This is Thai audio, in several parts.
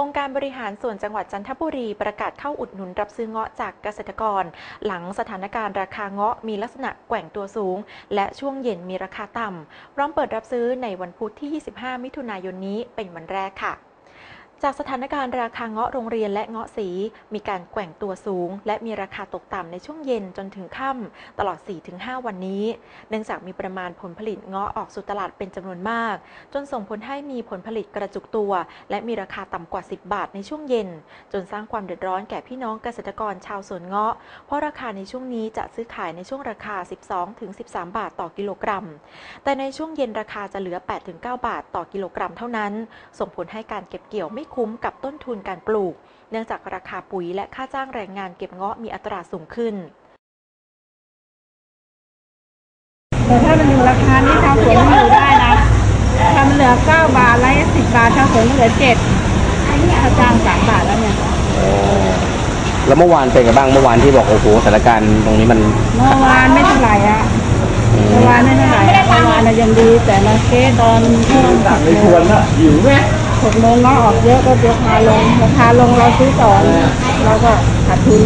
องค์การบริหารส่วนจังหวัดจันทบุรีประกาศเข้าอุดหนุนรับซื้อเงาะจากเกษตรกร หลังสถานการณ์ราคาเงาะมีลักษณะแกว่งตัวสูง และช่วงเย็นมีราคาต่ำพร้อมเปิดรับซื้อในวันพุธที่ 25 มิถุนายนนี้เป็นวันแรกค่ะ จากสถานการณ์ราคาเงาะโรงเรียนและเงาะสี มีการแกว่งตัวสูง และมีราคาตกต่ำในช่วงเย็นจนถึงค่ำตลอด 4-5 วันนี้ เนื่องจากมีปริมาณผลผลิตเงาะออกสู่ตลาดเป็นจำนวนมาก จนส่งผลให้มีผลผลิตกระจุกตัว และมีราคาต่ำกว่า 10 บาทในช่วงเย็น จนสร้างความเดือดร้อนแก่พี่น้องเกษตรกรชาวสวนเงาะ เพราะราคาในช่วงนี้จะซื้อขายในช่วงราคา 12-13 บาทต่อกิโลกรัม แต่ในช่วงเย็นราคาจะเหลือ 8-9 บาทต่อกิโลกรัมเท่านั้น ส่งผลให้การเก็บเกี่ยวไม่คุ้มกับต้นทุนการปลูก เนื่องจากราคาปุ๋ยและค่าจ้างแรงงานเก็บเงาะมีอัตราสูงขึ้นแต่ถ้ามันอยู่ราคานี้ชาวสวนมันอยู่ได้นะถ้ามันเหลือเก้าบาทไร้สิบบาทชาวสวนมันเหลือเจ็ดถ้าจ้างสามบาทแล้วเนี่ยแล้วเมื่อวานเป็นไงบ้างเมื่อวานที่บอกโอ้โหสถานการณ์ตรงนี้มันเมื่อวานไม่เท่าไหร่อะเมื่อวานไม่เท่าไหร่อะเมื่อวานน่ะยังดีแต่มาเก้ตอนช่วงหกโมง หกโมงเงาะออกเยอะก็ราคาลงราคาลงเราซื้อต่อเราก็ขาดทุน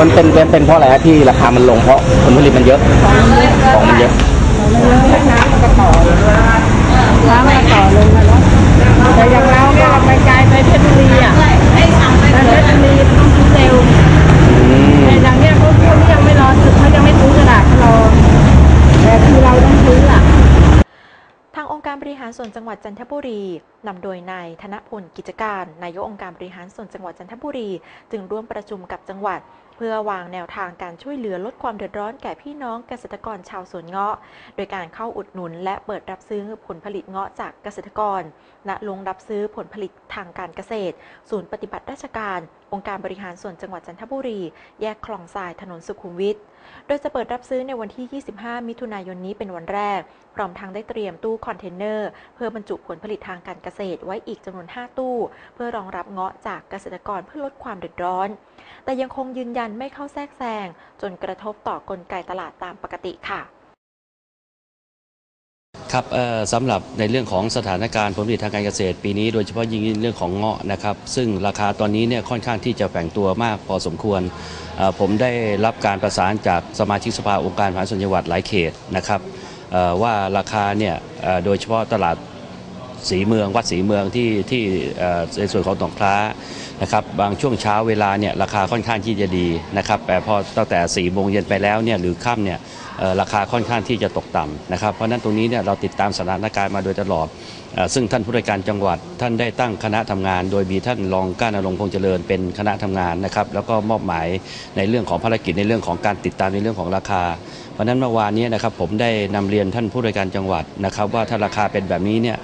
มันเป็นเป็นเป็นเพราะอะไรฮะที่ราคามันลงเพราะผลผลิตมันเยอะของมันเยอะของมันเยอะของมันเยอะราคามันก็ต่อร้านมันก็ต่อลงนะเนาะแต่อย่างเราเนี่ยเราไปไกลไปเพชรบุรีอะไปเพชรบุรีต้องซื้อเร็วอืมแต่อย่างเนี้ยเขาเขายังไม่รอซื้อเขายังไม่ซื้อกระดาษเขารอแต่คือเราต้องซื้ออะ ทางองค์กา รบริหารส่วนจังหวัดจันทบุรีนำโดยนายธนพลกิจการนายกองค์การบริหารส่วนจังหวัดจันทบุรี จึงร่วมประชุมกับจังหวัด เพื่อวางแนวทางการช่วยเหลือลดความเดือดร้อนแก่พี่น้องเกษตรกรชาวสวนเงาะ โดยการเข้าอุดหนุน และเปิดรับซื้อผลผลิตเงาะจากเกษตรกรณลงรับซื้อผลผลิตทางการเกษตร ศูนย์ปฏิบัติราชการ องค์การบริหารส่วนจังหวัดจันทบุรี แยกคลองทรายถนนสุขุมวิท โดยจะเปิดรับซื้อในวันที่ 25 มิถุนายนนี้เป็นวันแรก พร้อมทั้งได้เตรียมตู้คอนเทนเนอร์ เพื่อบรรจุผลผลิตทางการเกษตรไว้อีกจำนวน 5 ตู้ เพื่อรองรับเงาะจากเกษตรกรเพื่อลดความเดือดร้อน แต่ยังคงยืนยันไม่เข้าแทรกแซงจนกระทบต่อกลไกตลาดตามปกติค่ะ ครับเอ่อสำหรับในเรื่องของสถานการณ์ผลผลิตทางการเกษตรปีนี้ โดยเฉพาะยิ่งเรื่องของเงาะนะครับ ซึ่งราคาตอนนี้เนี่ยค่อนข้างที่จะแฝงตัวมากพอสมควรเอ่อผมได้รับการประสานจากสมาชิกสภาองค์การบริหาส่วนจังหวัดหลายเขตนะครับเอ่อว่าราคาเนี่ยเอ่อโดยเฉพาะตลาดสีเมืองวัดสีเมืองที่ที่เออในส่วนของตองคล้า นะครับบางช่วงเช้าเวลาเนี่ยราคาค่อนข้างที่จะดีนะครับแต่พอตั้งแต่4ี่โมงเย็นไปแล้วเนี่ยหรือค่ำเนี่ยราคาค่อนข้างที่จะตกต่ำนะครับ เพราะนั้นตรงนี้เนี่ยเราติดตามสถานการณ์มาโดยตลอด ซึ่งท่านผู้ราชการจังหวัดท่านได้ตั้งคณะทำงาน โดยมีท่านรองก้านรงพงษ์เจริญเป็นคณะทำงานนะครับแล้วก็มอบหมายในเรื่องของภารกิจในเรื่องของการติดตามในเรื่องของราคาเพราะนั้นเมื่อวานนี้นะครับผมได้นำเรียนท่านผู้ราชการจังหวัดนะครับ ว่าถ้าราคาเป็นแบบนี้เนี่ย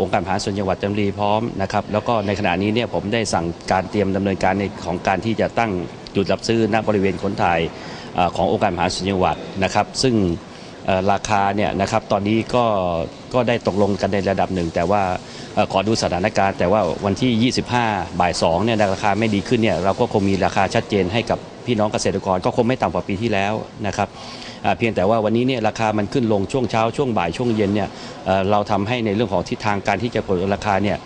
องค์การบริหารส่วนจังหวัดจันทรีพร้อมนะครับแล้วก็ในขณะนี้เนี่ยผมได้สั่งการเตรียมดำเนินการในของการที่จะตั้งจุดรับซื้อณบริเวณขนถ่ายขององค์การบริหารส่วนจังหวัดนะครับ ซึ่งราคาเนี่ยนะครับตอนนี้ก็ก็ได้ตกลงกันในระดับหนึ่ง แต่ว่าก่อขอดูสถานการณ์ แต่ว่าวันที่ 25 บ่าย2เนี่ยราคาไม่ดีขึ้นเนี่ยเราก็คงมีราคาชัดเจนให้กับ พี่น้องเกษตรกรก็คงไม่ต่ำกว่าปีที่แล้วนะครับเพียงแต่ว่าวันนี้เนี่ยราคามันขึ้นลงช่วงเช้าช่วงบ่ายช่วงเย็นเนี่ยเราทำให้ในเรื่องของทิศทางการที่จะกดราคาเนี่ย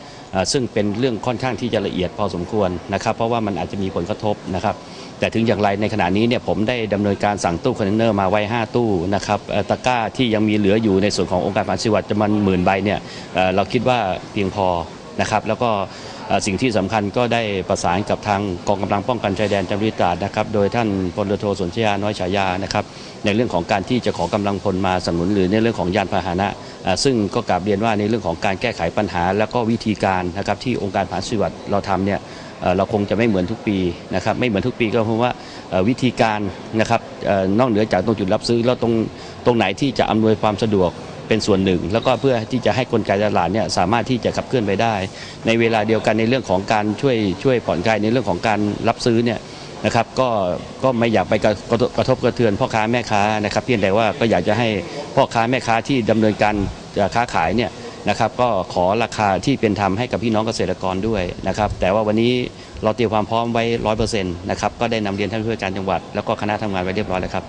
ซึ่งเป็นเรื่องค่อนข้างที่จะละเอียดพอสมควรนะครับ เพราะว่ามันอาจจะมีผลกระทบนะครับ แต่ถึงอย่างไรในขณะนี้เนี่ยผมได้ดำเนินการสั่งตู้คอนเทนเนอร์มาไว้ 5 ตู้นะครับตะกร้าที่ยังมีเหลืออยู่ในส่วนขององค์การผ่านจังหวัดจำนวนหมื่นใบเนี่ยเราคิดว่าเพียงพอ นะครับแล้วก็สิ่งที่สำคัญก็ได้ประสานกับทางกองกำลังป้องกันชายแดนจังหวัดตราดนะครับโดยท่านพลเรือโทสนชยาน้อยฉายานะครับในเรื่องของการที่จะขอกำลังพลมาสนับสนุนหรือในเรื่องของยานพาหนะ ซึ่งก็กราบเรียนว่าในเรื่องของการแก้ไขปัญหา แล้วก็วิธีการนะครับที่องค์การผ่านจังหวัดเราทำเนี่ยเราคงจะไม่เหมือนทุกปีนะครับไม่เหมือนทุกปีก็เพราะว่าวิธีการนะครับนอกเหนือจากตรงจุดรับซื้อแล้วตรงตรงไหนที่จะอำนวยความสะดวก เป็นส่วนหนึ่ง แล้วก็เพื่อที่จะให้กลไกตลาดเนี่ยสามารถที่จะขับเคลื่อนไปได้ ในเวลาเดียวกันในเรื่องของการช่วยช่วยผ่อนคลายในเรื่องของการรับซื้อเนี่ยนะครับก็ก็ไม่อยากไปกระกระทบกระเทือนพ่อค้าแม่ค้านะครับเพียงแต่ว่าก็อยากจะให้พ่อค้าแม่ค้าที่ดำเนินการค้าขายเนี่ยนะครับก็ขอราคาที่เป็นธรรมให้กับพี่น้องเกษตรกรด้วยนะครับแต่ว่าวันนี้เราเตรียมความพร้อมไว้ร้อยเปอร์เซ็นต์นะครับก็ได้นำเรียนท่านผู้ว่าการจังหวัด แล้วก็คณะทำงานไว้เรียบร้อยแล้วครับ